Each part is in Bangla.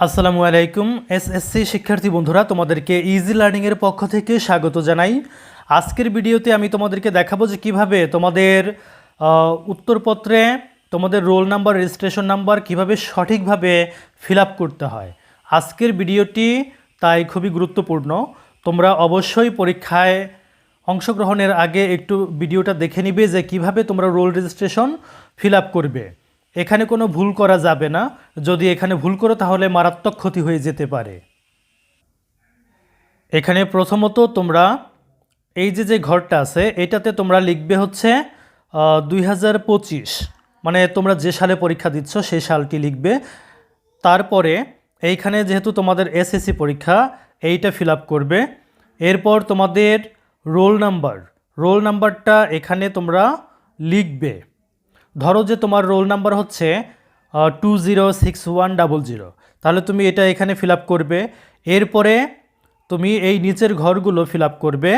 আসসালামু আলাইকুম এসএসসি শিক্ষার্থী বন্ধুরা, তোমাদেরকে ইজি লার্নিংয়ের পক্ষ থেকে স্বাগত জানাই। আজকের ভিডিওতে আমি তোমাদেরকে দেখাবো যে কীভাবে তোমাদের উত্তরপত্রে তোমাদের রোল নাম্বার, রেজিস্ট্রেশন নাম্বার কীভাবে সঠিকভাবে ফিল করতে হয়। আজকের ভিডিওটি তাই খুবই গুরুত্বপূর্ণ। তোমরা অবশ্যই পরীক্ষায় অংশগ্রহণের আগে একটু ভিডিওটা দেখে নিবে যে কীভাবে তোমরা রোল রেজিস্ট্রেশন ফিল করবে। এখানে কোনো ভুল করা যাবে না। যদি এখানে ভুল করো, তাহলে মারাত্মক ক্ষতি হয়ে যেতে পারে। এখানে প্রথমত তোমরা এই যে যে ঘরটা আছে, এটাতে তোমরা লিখবে হচ্ছে দুই হাজার পঁচিশ। মানে তোমরা যে সালে পরীক্ষা দিচ্ছ, সেই সালটি লিখবে। তারপরে এইখানে যেহেতু তোমাদের এসএসসি পরীক্ষা, এইটা ফিল করবে। এরপর তোমাদের রোল নাম্বার রোল নাম্বারটা এখানে তোমরা লিখবে। ধরো যে তোমার রোল নাম্বার হচ্ছে two zero six one double zero তাহলে তুমি এটা এখানে ফিল করবে। এরপরে তুমি এই নিচের ঘরগুলো ফিল করবে।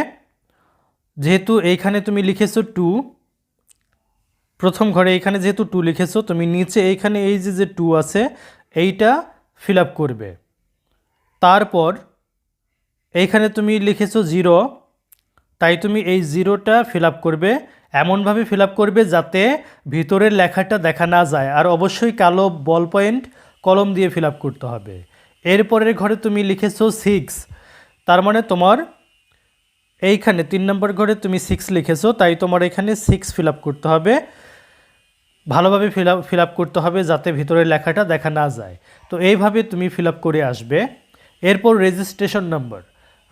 যেহেতু এইখানে তুমি লিখেছো টু প্রথম ঘরে এইখানে যেহেতু টু লিখেছো, তুমি নিচে এইখানে এই যে যে টু আছে, এইটা ফিল করবে। তারপর এইখানে তুমি লিখেছো জিরো তাই তুমি এই জিরোটা ফিল করবে, এমনভাবে ফিল করবে যাতে ভিতরের লেখাটা দেখা না যায়। আর অবশ্যই কালো বল পয়েন্ট কলম দিয়ে ফিল করতে হবে। এরপরের ঘরে তুমি লিখেছো সিক্স তার মানে তোমার এইখানে তিন নম্বর ঘরে তুমি সিক্স লিখেছো, তাই তোমার এখানে সিক্স ফিল করতে হবে। ভালোভাবে ফিল ফিল করতে হবে যাতে ভিতরের লেখাটা দেখা না যায়। তো এইভাবে তুমি ফিল করে আসবে। এরপর রেজিস্ট্রেশন নাম্বার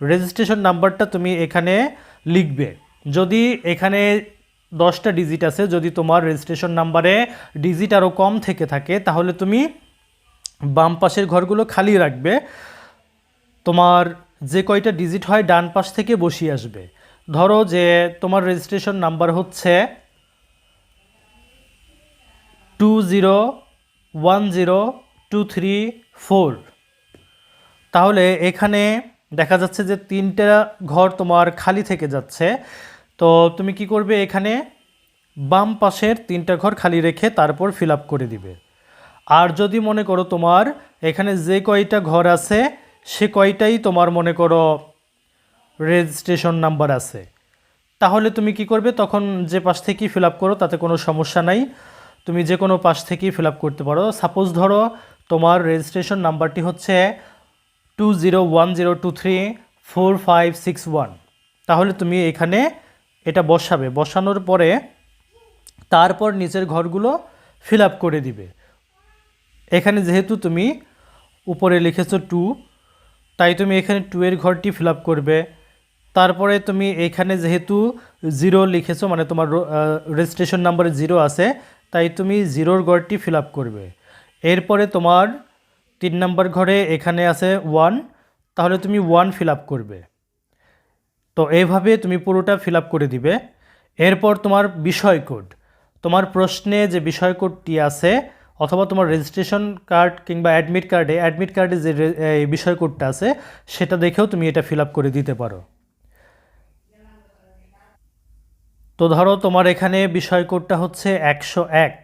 রেজিস্ট্রেশন নাম্বারটা তুমি এখানে লিখবে। যদি এখানে দশটা ডিজিট আছে, যদি তোমার রেজিস্ট্রেশন নাম্বারে ডিজিট আরও কম থেকে থাকে, তাহলে তুমি বাম পাশের ঘরগুলো খালি রাখবে। তোমার যে কয়টা ডিজিট হয়, ডান পাশ থেকে বসিয়ে আসবে। ধরো যে তোমার রেজিস্ট্রেশন নাম্বার হচ্ছে two zero one zero two three four তাহলে এখানে দেখা যাচ্ছে যে তিনটা ঘর তোমার খালি থেকে যাচ্ছে। তো তুমি কি করবে? এখানে বাম পাশের তিনটা ঘর খালি রেখে তারপর ফিল করে দিবে। আর যদি মনে করো তোমার এখানে যে কয়টা ঘর আছে, সে কয়টাই তোমার মনে করো রেজিস্ট্রেশন নাম্বার আছে। তাহলে তুমি কি করবে? তখন যে পাশ থেকেই ফিল করো, তাতে কোনো সমস্যা নাই। তুমি যে কোনো পাশ থেকেই ফিল করতে পারো। সাপোজ ধরো তোমার রেজিস্ট্রেশন নাম্বারটি হচ্ছে two zero one zero two three four five six one তাহলে তুমি এখানে এটা বসাবে। বসানোর পরে তারপর নিচের ঘরগুলো ফিল আপ করে দিবে। এখানে যেহেতু তুমি উপরে লিখেছো টু তাই তুমি এখানে টু এর ঘরটি ফিল আপ করবে। তারপরে তুমি এখানে যেহেতু জিরো লিখেছো মানে তোমার রেজিস্ট্রেশন নাম্বারে জিরো আছে, তাই তুমি জিরোর ঘরটি ফিল আপ করবে। এরপরে তোমার তিন নম্বর ঘরে এখানে আছে ওয়ান তাহলে তুমি ওয়ান ফিল করবে। তো এইভাবে তুমি পুরোটা ফিল করে দিবে। এরপর তোমার বিষয় কোড তোমার প্রশ্নে যে বিষয় কোডটি আছে, অথবা তোমার রেজিস্ট্রেশন কার্ড কিংবা অ্যাডমিট কার্ডে অ্যাডমিট কার্ডে যে বিষয় কোডটা আছে, সেটা দেখেও তুমি এটা ফিল করে দিতে পারো। তো ধরো তোমার এখানে বিষয় কোডটা হচ্ছে একশো এক,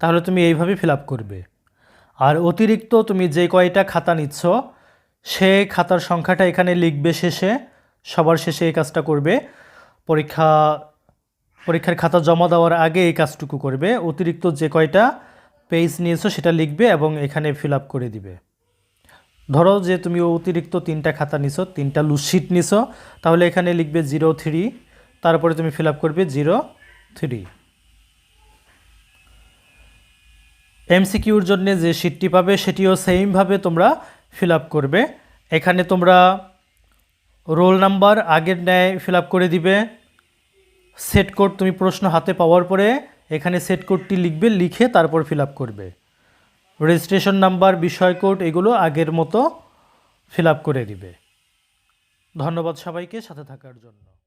তাহলে তুমি এইভাবে ফিল করবে। আর অতিরিক্ত তুমি যে কয়টা খাতা নিচ্ছ, সে খাতার সংখ্যাটা এখানে লিখবে শেষে, সবার শেষে এই কাজটা করবে। পরীক্ষা, পরীক্ষার খাতা জমা দেওয়ার আগে এই কাজটুকু করবে। অতিরিক্ত যে কয়টা পেজ নিয়েছো সেটা লিখবে এবং এখানে ফিল করে দিবে। ধরো যে তুমি অতিরিক্ত তিনটা খাতা নিছো, তিনটা লুজশিট নিছো, তাহলে এখানে লিখবে জিরো থ্রি, তারপরে তুমি ফিল করবে জিরো থ্রি। এমসিকিউর জন্য যে শিটটি পাবে, সেটিও সেমভাবে তোমরা ফিল করবে। এখানে তোমরা রোল নাম্বার আগের ন্যায় ফিল করে দিবে। সেট কোড তুমি প্রশ্ন হাতে পাওয়ার পরে এখানে সেট কোডটি লিখবে, লিখে তারপর ফিল করবে। রেজিস্ট্রেশন নাম্বার বিষয় কোড এগুলো আগের মতো ফিল করে দিবে। ধন্যবাদ সবাইকে সাথে থাকার জন্য।